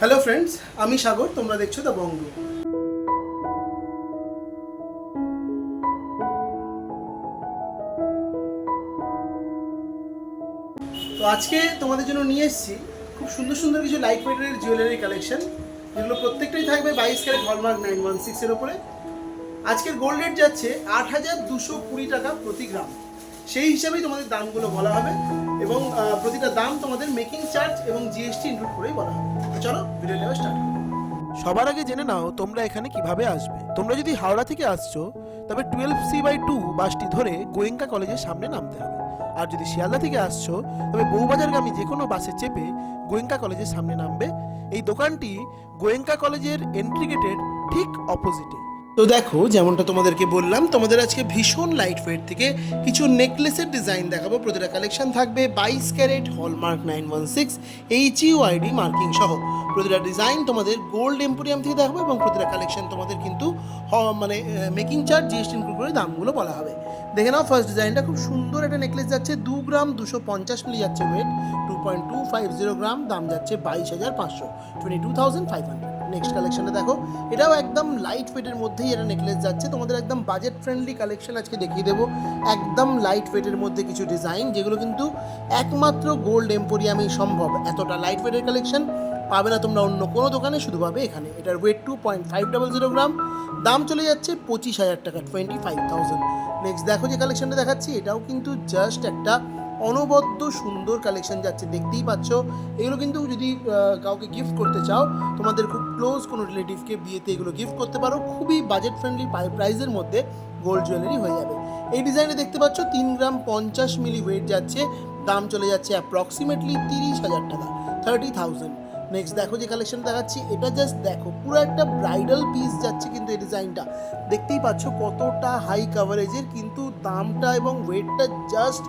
Hello friends আমি সাগর, তোমরা দেখছ দ্য বঙ্গ তো আজকে তোমাদের জন্য নিয়ে এসেছি খুব সুন্দর সুন্দর কিছু লাইট ওয়েটের জুয়েলারি কালেকশন যেগুলো প্রত্যেকটাই থাকবে বাইশ ক্যারেট হলমার্ক নাইন ওয়ান সিক্সের ওপরে আজকের গোল্ড রেট যাচ্ছে আট হাজার দুশো কুড়ি টাকা প্রতি গ্রাম সেই হিসাবেই তোমাদের দামগুলো বলা হবে এবং প্রতিটা দাম তোমাদের মেকিং চার্জ এবং জিএসটি ইনক্লুড করেই বলা হবে। চলো ভিডিও স্টার্ট সবার আগে জেনে নাও তোমরা এখানে কীভাবে আসবে। তোমরা যদি হাওড়া থেকে আসছো, তবে টুয়েলভ সি বাই টু বাসটি ধরে গোয়েঙ্কা কলেজের সামনে নামতে হবে। আর যদি শিয়ালদা থেকে আসছো, তবে বউবাজারগামী যে কোনো বাসে চেপে গোয়েঙ্কা কলেজের সামনে নামবে। এই দোকানটি গোয়েঙ্কা কলেজের এন্ট্রি গেটের ঠিক অপোজিটে তো দেখো, যেমনটা তোমাদেরকে বললাম, তোমাদের আজকে ভীষণ লাইট ওয়েট থেকে কিছু নেকলেসের ডিজাইন দেখাবো। প্রতিটা কালেকশন থাকবে বাইশ carat hallmark nine one six H UID marking সহ। প্রতিটা ডিজাইন তোমাদের গোল্ড এম্পোরিয়াম থেকে দেখাবো এবং প্রতিটা কালেকশন তোমাদের কিন্তু মানে মেকিং চার্জ জিএসটি ইনক্লুড করে দামগুলো বলা হবে। দেখে নাও ফার্স্ট ডিজাইনটা খুব সুন্দর একটা নেকলেস যাচ্ছে। দু গ্রাম দুশো পঞ্চাশ মিলি যাচ্ছে weight two point two five zero গ্রাম, দাম যাচ্ছে বাইশ হাজার পাঁচশো। Twenty two thousand five hundred next কালেকশনটা দেখো। এটাও একদম লাইট ওয়েটের মধ্যেই এটা নেকলেস যাচ্ছে। তোমাদের একদম বাজেট ফ্রেন্ডলি কালেকশন আজকে দেখিয়ে দেবো। একদম লাইট ওয়েটের মধ্যে কিছু ডিজাইন যেগুলো কিন্তু একমাত্র গোল্ড এম্পোরিয়ামেই সম্ভব। এতটা লাইট ওয়েটের কালেকশন পাবে না তোমরা অন্য কোনো দোকানে, শুধু পাবে এখানে। এটার weight two point five double zero গ্রাম দাম চলে যাচ্ছে পঁচিশ হাজার টাকা টোয়েন্টি ফাইভ থাউজেন্ড নেক্সট দেখো যে কালেকশনটা দেখাচ্ছি, এটাও কিন্তু জাস্ট একটা অনবদ্য সুন্দর কালেকশন যাচ্ছে, দেখতেই পাচ্ছ। এগুলো কিন্তু যদি কাউকে গিফট করতে চাও, তোমাদের খুব ক্লোজ কোনো রিলেটিভকে বিয়েতে এগুলো গিফট করতে পারো। খুবই বাজেট ফ্রেন্ডলি প্রাইসের মধ্যে গোল্ড জুয়েলারি হয়ে যাবে। এই ডিজাইনে দেখতে পাচ্ছ, তিন গ্রাম পঞ্চাশ মিলি ওয়েট যাচ্ছে। দাম চলে যাচ্ছে অ্যাপ্রক্সিমেটলি তিরিশ হাজার টাকা থার্টি থাউজেন্ড নেক্সট দেখো যে কালেকশন দেখাচ্ছি, এটা জাস্ট দেখো, পুরো একটা ব্রাইডাল পিস যাচ্ছে কিন্তু এই ডিজাইনটা দেখতেই পাচ্ছ কতটা হাই কাভারেজের কিন্তু দামটা এবং ওয়েটটা জাস্ট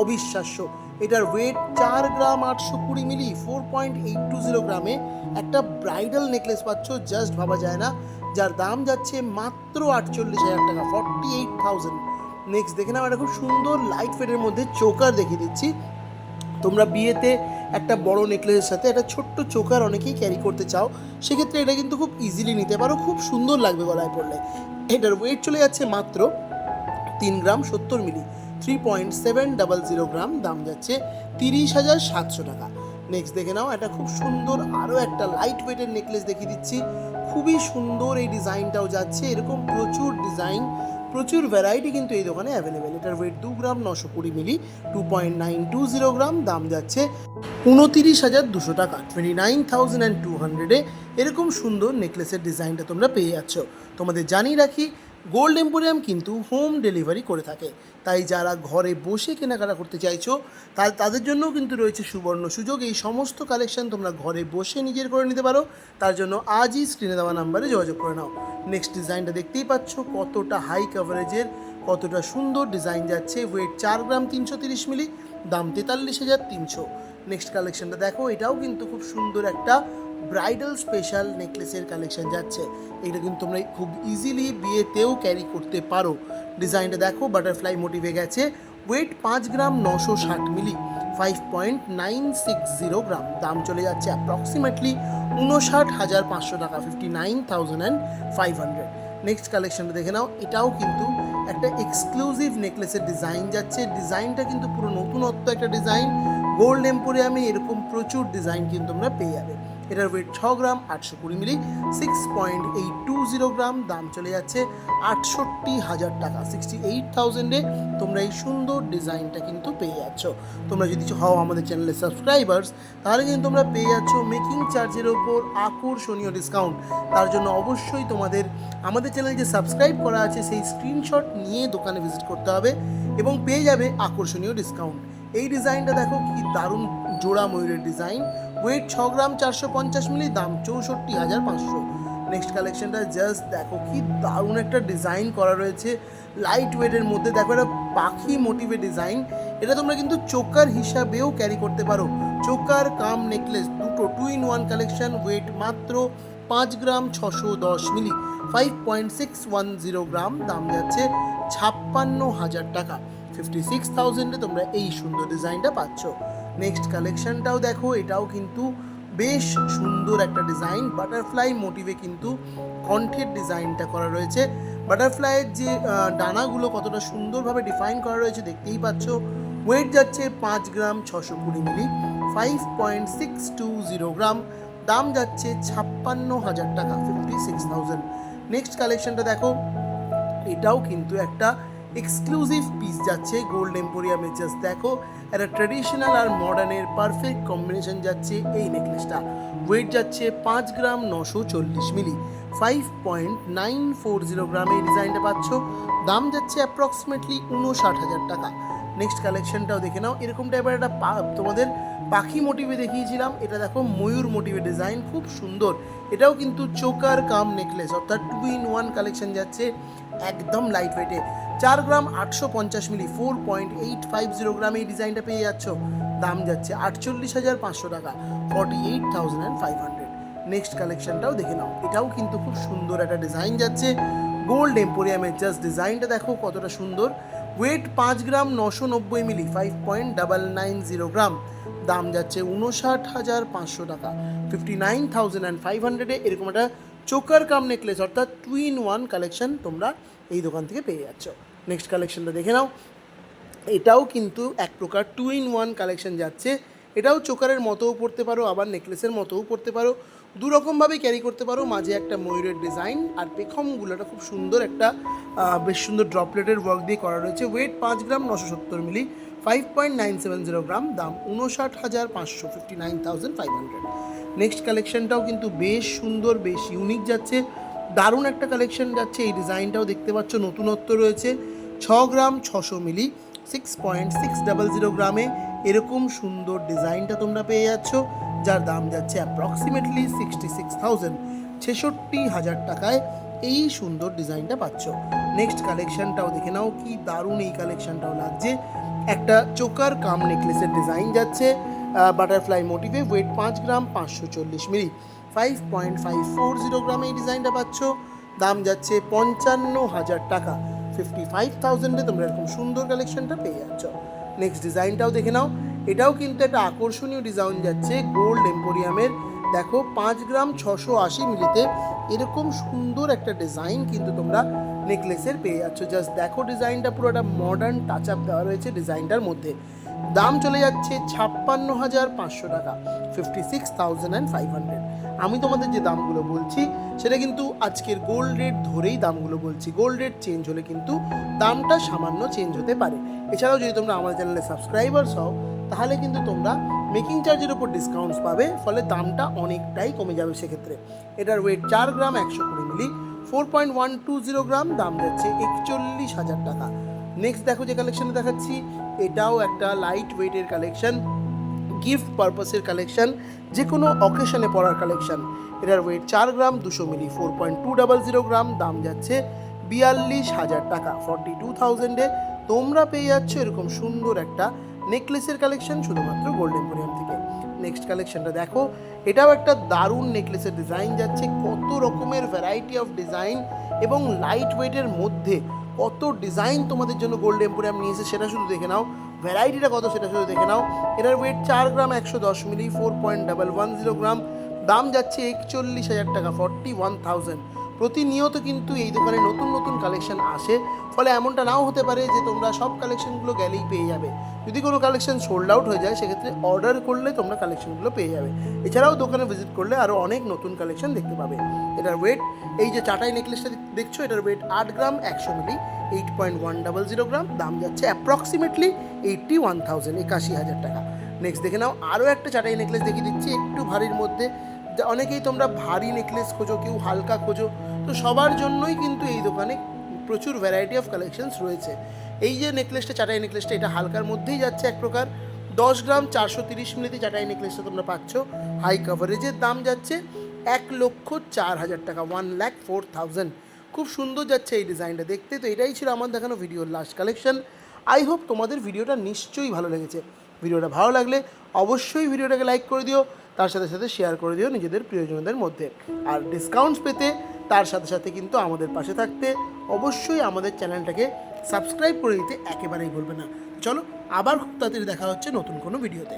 অবিশ্বাস্য। এটার ওয়েট চার গ্রাম আটশো কুড়ি মিলি four point eight two zero গ্রামে একটা ব্রাইডাল নেকলেস পাচ্ছ জাস্ট ভাবা যায় না। যার দাম যাচ্ছে মাত্র আটচল্লিশ হাজার টাকা ফর্টি এইট থাউজেন্ড নেক্সট দেখে নাও, একটা খুব সুন্দর লাইট ফেডের মধ্যে চোকার দেখিয়ে দিচ্ছি। তোমরা বিয়েতে একটা বড় নেকলেসের সাথে একটা ছোট্ট চোকার অনেকেই ক্যারি করতে চাও, সেক্ষেত্রে এটা কিন্তু খুব ইজিলি নিতে পারো, খুব সুন্দর লাগবে গলায় পড়লে এটার ওয়েট চলে যাচ্ছে মাত্র তিন গ্রাম সত্তর মিলি। Three point seven double zero গ্রাম দাম যাচ্ছে তিরিশ হাজার সাতশো টাকা। নেক্সট দেখে নাও, একটা খুব সুন্দর আরও একটা লাইট ওয়েটের নেকলেস দেখিয়ে দিচ্ছি। খুবই সুন্দর এই ডিজাইনটাও যাচ্ছে, এরকম প্রচুর ডিজাইন প্রচুর ভ্যারাইটি কিন্তু এই দোকানে অ্যাভেলেবেল এটার ওয়েট দু গ্রাম নশো কুড়ি মিলি two point nine two zero গ্রাম দাম যাচ্ছে উনতিরিশ হাজার দুশো টাকা twenty nine thousand and two হান্ড্রেডে এরকম সুন্দর নেকলেসের ডিজাইনটা তোমরা পেয়ে যাচ্ছ। তোমাদের জানিয়ে রাখি গোল্ড এম্পোরিয়াম কিন্তু হোম ডেলিভারি করে থাকে। তাই যারা ঘরে বসে কেনাকাটা করতে চাইছো, তা তাদের জন্যও কিন্তু রয়েছে সুবর্ণ সুযোগ। এই সমস্ত কালেকশন তোমরা ঘরে বসে নিজের করে নিতে পারো। তার জন্য আজই স্ক্রিনে দেওয়া নাম্বারে যোগাযোগ করে নাও। নেক্সট ডিজাইনটা দেখতেই পাচ্ছ, কতটা হাই কভারেজের কতটা সুন্দর ডিজাইন যাচ্ছে। ওয়েট চার গ্রাম তিনশো তিরিশ মিলি দাম তেতাল্লিশ হাজার তিনশো। নেক্সট কালেকশনটা দেখো, এটাও কিন্তু খুব সুন্দর একটা ব্রাইডাল স্পেশাল নেকলেসের কালেকশন যাচ্ছে। এটা কিন্তু তোমরা খুব ইজিলি বিয়েতেও ক্যারি করতে পারো। ডিজাইনটা দেখো বাটারফ্লাই মোটিভে গেছে। ওয়েট পাঁচ গ্রাম নশো ষাট মিলি five point nine six zero গ্রাম। দাম চলে যাচ্ছে অ্যাপ্রক্সিমেটলি উনষাট হাজার পাঁচশো টাকা fifty nine thousand and five hundred next কালেকশনটা দেখে নাও, এটাও কিন্তু একটা এক্সক্লুসিভ নেকলেসের ডিজাইন যাচ্ছে। ডিজাইনটা কিন্তু পুরো নতুনত্ব একটা ডিজাইন গোল্ড এম্পোরিয়ামে এরকম প্রচুর ডিজাইন কিন্তু তোমরা পেয়ে যাবে। এটার ওয়েট ছ গ্রাম, আটশো কুড়ি মিলি six point eight two zero গ্রাম, দাম চলে যাচ্ছে আটষট্টি হাজার টাকা। সিক্সটি এইট থাউজেন্ডে তোমরা এই সুন্দর ডিজাইনটা কিন্তু পেয়ে যাচ্ছ। তোমরা যদি হও আমাদের চ্যানেলের সাবস্ক্রাইবার্স তাহলে কিন্তু তোমরা পেয়ে যাচ্ছ মেকিং চার্জের ওপর আকর্ষণীয় ডিসকাউন্ট তার জন্য অবশ্যই তোমাদের আমাদের চ্যানেল যে সাবস্ক্রাইব করা আছে, সেই স্ক্রিনশট নিয়ে দোকানে ভিজিট করতে হবে এবং পেয়ে যাবে আকর্ষণীয় ডিসকাউন্ট এই ডিজাইনটা দেখো কি দারুণ জোড়া ময়ূরের ডিজাইন ওয়েট ছ গ্রাম চারশো পঞ্চাশ মিলি, দাম চৌষট্টি হাজার পাঁচশো। নেক্সট কালেকশনটা জাস্ট দেখো কি দারুণ একটা ডিজাইন করা রয়েছে। লাইট ওয়েটের মধ্যে দেখো একটা পাখি মোটিভের ডিজাইন এটা তোমরা কিন্তু চোকার হিসাবেও ক্যারি করতে পারো। চোকার, কাম নেকলেস দুটো টু ওয়ান কালেকশন ওয়েট মাত্র পাঁচ গ্রাম ছশো দশ মিলি। Five point six one zero গ্রাম দাম যাচ্ছে ছাপ্পান্ন হাজার টাকা। ফিফটি সিক্স থাউজেন্ডে তোমরা এই সুন্দর ডিজাইনটা পাচ্ছ। নেক্সট কালেকশনটাও দেখো, এটাও কিন্তু বেশ সুন্দর একটা ডিজাইন। বাটারফ্লাই মোটিভে কিন্তু কণ্ঠের ডিজাইনটা করা রয়েছে। বাটারফ্লাইয়ের যে ডানাগুলো কতটা সুন্দরভাবে ডিফাইন করা রয়েছে দেখতেই পাচ্ছ। ওয়েট যাচ্ছে পাঁচ গ্রাম ছশো কুড়ি মিলি five point six two zero গ্রাম, দাম যাচ্ছে ছাপ্পান্ন হাজার টাকা ফিফটি সিক্স থাউজেন্ড নেক্সট কালেকশনটা দেখো, এটাও কিন্তু একটা এক্সক্লুসিভ পিস যাচ্ছে গোল্ড এম্পোরিয়ামে জাস্ট দেখো, একটা ট্রেডিশনাল আর মডার্নের পারফেক্ট কম্বিনেশন যাচ্ছে এই নেকলেসটা ওয়েট যাচ্ছে পাঁচ গ্রাম নশো চল্লিশ মিলি five point nine four zero গ্রামে এই ডিজাইনটা পাচ্ছ। দাম যাচ্ছে অ্যাপ্রক্সিমেটলি উনষাট হাজার টাকা। নেক্সট কালেকশনটাও দেখে নাও। এরকম টাইপের একটা তোমাদের পাখি মোটিভে দেখিয়েছিলাম। এটা দেখো ময়ূর মোটিভে ডিজাইন খুব সুন্দর। এটাও কিন্তু চোকার কাম নেকলেস অর্থাৎ টু ইন ওয়ান কালেকশন যাচ্ছে একদম লাইট ওয়েটে চার গ্রাম আটশো পঞ্চাশ মিলি four point eight five zero গ্রাম এই ডিজাইনটা পেয়ে যাচ্ছ। দাম যাচ্ছে আটচল্লিশ হাজার পাঁচশো টাকা forty eight thousand and five hundred next কালেকশনটাও দেখে নাও। এটাও কিন্তু খুব সুন্দর একটা ডিজাইন যাচ্ছে। গোল্ড এম্পোরিয়ামের জাস্ট ডিজাইনটা দেখো কতটা সুন্দর। ওয়েট পাঁচ গ্রাম নশো নব্বই মিলি five point double nine zero গ্রাম। দাম যাচ্ছে উনষাট হাজার পাঁচশো টাকা। Fifty nine thousand and five হান্ড্রেডে এরকম একটা চোকার কাম নেকলেস অর্থাৎ টু ইন ওয়ান কালেকশন তোমরা এই দোকান থেকে পেয়ে যাচ্ছ। নেক্সট কালেকশনটা দেখে নাও। এটাও কিন্তু এক প্রকার টু ইন ওয়ান কালেকশন যাচ্ছে। এটাও চোকারের মতোও পড়তে পারো, আবার নেকলেসের মতোও পড়তে পারো। দু রকমভাবেই ক্যারি করতে পারো। মাঝে একটা ময়ূরের ডিজাইন আর পেখমগুলোটা খুব সুন্দর একটা বেশ সুন্দর ড্রপলেটের ওয়ার্ক দিয়ে করা রয়েছে। ওয়েট পাঁচ গ্রাম নশো সত্তর মিলি five point nine seven zero গ্রাম, দাম উনষাট হাজার পাঁচশো fifty nine thousand five hundred next কালেকশনটাও কিন্তু বেশ সুন্দর, বেশ ইউনিক যাচ্ছে। দারুণ একটা কালেকশন যাচ্ছে। এই ডিজাইনটাও দেখতে পাচ্ছ, নতুনত্ব রয়েছে। ছ গ্রাম ছশো মিলি six point six double zero গ্রামে এরকম সুন্দর ডিজাইনটা তোমরা পেয়ে যাচ্ছ, যার দাম যাচ্ছে অ্যাপ্রক্সিমেটলি সিক্সটি সিক্স থাউজেন্ড ছেষট্টি হাজার টাকায় এই সুন্দর ডিজাইনটা পাচ্ছ। নেক্সট কালেকশনটাও দেখে নাও, কি দারুণ এই কালেকশনটাও লাগছে। একটা চোকার কাম নেকলেসের ডিজাইন যাচ্ছে বাটারফ্লাই মোটিভে ওয়েট পাঁচ গ্রাম, পাঁচশো চল্লিশ মিলি। Five point five four zero গ্রামে এই ডিজাইনটা পাচ্ছ, দাম যাচ্ছে পঞ্চান্ন হাজার টাকা। ফিফটি ফাইভ থাউজেন্ডে তোমরা এরকম সুন্দর কালেকশনটা পেয়ে যাচ্ছ। নেক্সট ডিজাইনটাও দেখে নাও। এটাও কিন্তু একটা আকর্ষণীয় ডিজাইন যাচ্ছে গোল্ড এম্পোরিয়ামের দেখো, পাঁচ গ্রাম ছশো আশি মিলিতে এরকম সুন্দর একটা ডিজাইন কিন্তু তোমরা নেকলেসের পেয়ে যাচ্ছ। জাস্ট দেখো ডিজাইনটা পুরো একটা মডার্ন টাচ আপ দেওয়া রয়েছে ডিজাইনটার মধ্যে। দাম চলে যাচ্ছে ছাপ্পান্ন হাজার পাঁচশো টাকা fifty six thousand and five hundred আমি তোমাদের যে দামগুলো বলছি, সেটা কিন্তু আজকের গোল্ড রেট ধরেই দামগুলো বলছি। গোল্ড রেট চেঞ্জ হলে কিন্তু দামটা সামান্য চেঞ্জ হতে পারে। এছাড়াও যদি তোমরা আমার চ্যানেলে সাবস্ক্রাইবার্স হও, তাহলে কিন্তু তোমরা মেকিং চার্জের উপর ডিসকাউন্টস পাবে, ফলে দামটা অনেকটাই কমে যাবে সেক্ষেত্রে। এটার ওয়েট চার গ্রাম একশো কুড়ি মিলি four point one two zero গ্রাম, দাম যাচ্ছে একচল্লিশ হাজার টাকা। নেক্সট দেখো যে কালেকশনে দেখাচ্ছি, এটাও একটা লাইট ওয়েটের কালেকশন গিফট পারপাসের কালেকশন যে কোনো অকেশনে পড়ার কালেকশন এটার ওয়েট চার গ্রাম, দুশো মিলি four point two double zero গ্রাম, দাম যাচ্ছে বিয়াল্লিশ হাজার টাকা। ফর্টি টু থাউজেন্ডে তোমরা পেয়ে যাচ্ছ এরকম সুন্দর একটা নেকলেসের কালেকশন শুধুমাত্র গোল্ড এম্পোরিয়াম থেকে। নেক্সট কালেকশনটা দেখো, এটাও একটা দারুণ নেকলেসের ডিজাইন যাচ্ছে, কত রকমের ভ্যারাইটি অফ ডিজাইন এবং লাইট ওয়েটের মধ্যে কত ডিজাইন তোমাদের জন্য গোল্ড এম্পোরিয়াম নিয়েছে সেটা শুধু দেখে নাও। ভ্যারাইটিটা কত সেটা শুধু দেখে নাও। এটার ওয়েট চার গ্রাম একশো দশ মিলি four point double one zero গ্রাম দাম যাচ্ছে একচল্লিশ হাজার টাকা ফর্টি ওয়ান থাউজেন্ড প্রতিনিয়ত কিন্তু এই দোকানে নতুন নতুন কালেকশন আসে। ফলে এমনটা নাও হতে পারে যে তোমরা সব কালেকশনগুলো গেলেই পেয়ে যাবে। যদি কোনো কালেকশন সোল্ড আউট হয়ে যায়, সেক্ষেত্রে অর্ডার করলে তোমরা কালেকশনগুলো পেয়ে যাবে। এছাড়াও দোকানে ভিজিট করলে আরও অনেক নতুন কালেকশন দেখতে পাবে। এটার ওয়েট এই যে চাটাই নেকলেসটা দেখছ, এটার ওয়েট আট গ্রাম, একশো মিলি eight point one double zero গ্রাম, দাম যাচ্ছে অ্যাপ্রক্সিমেটলি এইটটি ওয়ান থাউজেন্ড একাশি হাজার টাকা। নেক্সট দেখে নাও আরও একটা চাটাই নেকলেস দেখিয়ে দিচ্ছি, একটু ভারীর মধ্যে। অনেকেই তোমরা ভারী নেকলেস খোঁজো, কেউ হালকা খোঁজো। তো সবার জন্যই কিন্তু এই দোকানে প্রচুর ভ্যারাইটি অফ কালেকশনস রয়েছে। এই যে নেকলেসটা চাটাই নেকলেসটা এটা হালকার মধ্যেই যাচ্ছে এক প্রকার। দশ গ্রাম চারশো তিরিশ মিনিটে চাটাই নেকলেসটা তোমরা পাচ্ছ। হাই কাভারেজের দাম যাচ্ছে এক লক্ষ চার হাজার টাকা ওয়ান ল্যাক ফোর থাউজেন্ড খুব সুন্দর যাচ্ছে এই ডিজাইনটা দেখতে। তো এটাই ছিল আমার দেখানো ভিডিওর লাস্ট কালেকশন আই হোপ তোমাদের ভিডিওটা নিশ্চয়ই ভালো লেগেছে। ভিডিওটা ভালো লাগলে অবশ্যই ভিডিওটাকে লাইক করে দিও। তার সাথে সাথে শেয়ার করে দিও নিজেদের প্রিয়জনদের মধ্যে। আর ডিসকাউন্টস পেতে তার সাথে সাথে কিন্তু আমাদের পাশে থাকতে অবশ্যই আমাদের চ্যানেলটাকে সাবস্ক্রাইব করে দিতে একেবারেই ভুলবে না। চলো আবার খুব তাড়াতাড়ি দেখা হচ্ছে নতুন কোনো ভিডিওতে